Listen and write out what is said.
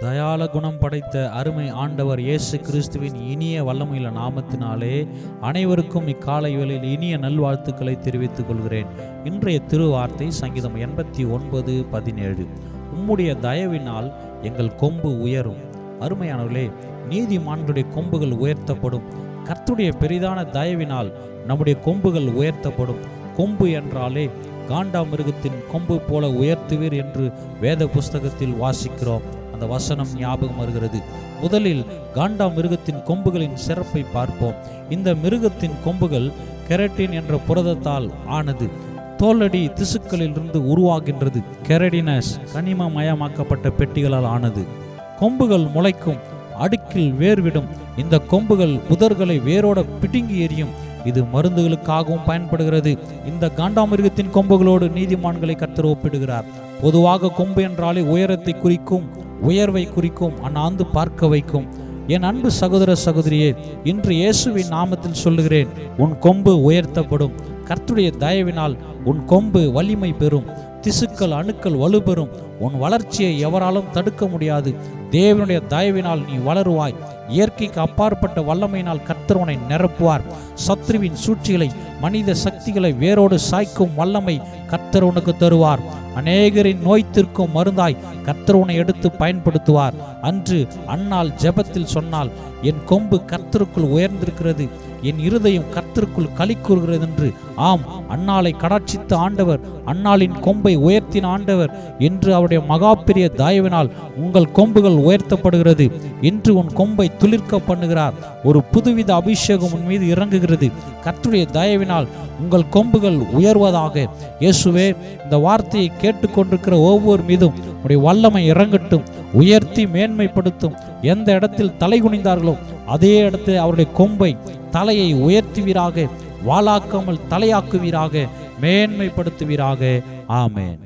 தயால குணம் படைத்த அருமை ஆண்டவர் இயேசு கிறிஸ்துவின் இனிய வல்லமையுள்ள நாமத்தினாலே அனைவருக்கும் இக்காலை வேளையில் இனிய நல்வாழ்த்துக்களை தெரிவித்துக் கொள்கிறேன். இன்றைய திருவார்த்தை சங்கீதம் எண்பத்தி ஒன்பது பதினேழு. உம்முடைய தயவினால் எங்கள் கொம்பு உயரும். அருமையானவர்களே நீதிமான்களுடைய கொம்புகள் உயர்த்தப்படும். கர்த்துடைய பெரிதான தயவினால் நம்முடைய கொம்புகள் உயர்த்தப்படும். கொம்பு என்றாலே காண்டாமிருகத்தின் கொம்பு போல உயர்த்துவீர் என்று வேத புஸ்தகத்தில் வாசிக்கிறோம். அந்த வசனம் ஞாபகம் வருகிறது. முதலில் காண்டா மிருகத்தின் கொம்புகளின் சிறப்பை பார்ப்போம். இந்த மிருகத்தின் கொம்புகள் கெரட்டின் என்ற புரதத்தால் ஆனது. தோலடி திசுக்களிலிருந்து உருவாகின்றது. கெரடினஸ் கனிமமயமாக்கப்பட்ட பெட்டிகளால் ஆனது. கொம்புகள் முளைக்கும் அடுக்கில் வேர்விடும். இந்த கொம்புகள் புதர்களை வேரோட பிடுங்கி எறியும். இது மருந்துகளுக்காகவும் பயன்படுகிறது. இந்த காண்டாமிருகத்தின் கொம்புகளோடு நீதிமான்களை கத்தர் ஒப்பிடுகிறார். பொதுவாக கொம்பு என்றாலே உயரத்தை குறிக்கும் உயர்வை குறிக்கும் அண்ணாந்து பார்க்க வைக்கும். என் அன்பு சகோதர சகோதரியே இன்று இயேசுவின் நாமத்தில் சொல்லுகிறேன் உன் கொம்பு உயர்த்தப்படும். கர்த்துடைய தயவினால் உன் கொம்பு வலிமை பெறும். திசுக்கள் அணுக்கள் வலுப்பெறும். உன் வளர்ச்சியை எவராலும் தடுக்க முடியாது. தேவனுடைய தயவினால் நீ வளருவாய். இயற்கைக்கு அப்பாற்பட்ட வல்லமையினால் கர்த்தர் உன்னை நிரப்புவார். சத்ருவின் சூழ்ச்சிகளை மனித சக்திகளை வேரோடு சாய்க்கும் வல்லமை கர்த்தர் உனக்கு தருவார். அநேகரின் நோய்த்திற்கும் மருந்தாய் கர்த்தர் உன்னை எடுத்து பயன்படுத்துவார். அன்று அன்னால் ஜெபத்தில் சொன்னால் என் கொம்பு கர்த்தருக்குள் உயர்ந்திருக்கிறது. என் இருதயம் கர்த்தருக்குள் களி கூறுகிறது என்று ஆம் அன்னாலை கடாட்சித்த ஆண்டவர் அன்னாளின் கொம்பை உயர்த்தின ஆண்டவர் என்று அவருடைய மகா பெரிய தயவினால் உங்கள் கொம்புகள் உயர்த்தப்படுகிறது என்று உன் கொம்பை துளிர்க்க பண்ணுகிறார். ஒரு புதுவித அபிஷேகம் உன் மீது இறங்குகிறது. கர்த்தருடைய தயவினால் உங்கள் கொம்புகள் உயர்வதாக. இயேசுவே இந்த வார்த்தையை கேட்டுக்கொண்டிருக்கிற ஒவ்வொரு மீதும் உடைய வல்லமை இறங்கட்டும் உயர்த்தி மேன்மைப்படுத்தும். எந்த இடத்தில் தலை குனிந்தார்களோ அதே இடத்தில் அவருடைய கொம்பை தலையை உயர்த்துவீராக வாளாக்காமல் தலையாக்குவீராக மேன்மைப்படுத்துவீராக. ஆமேன்.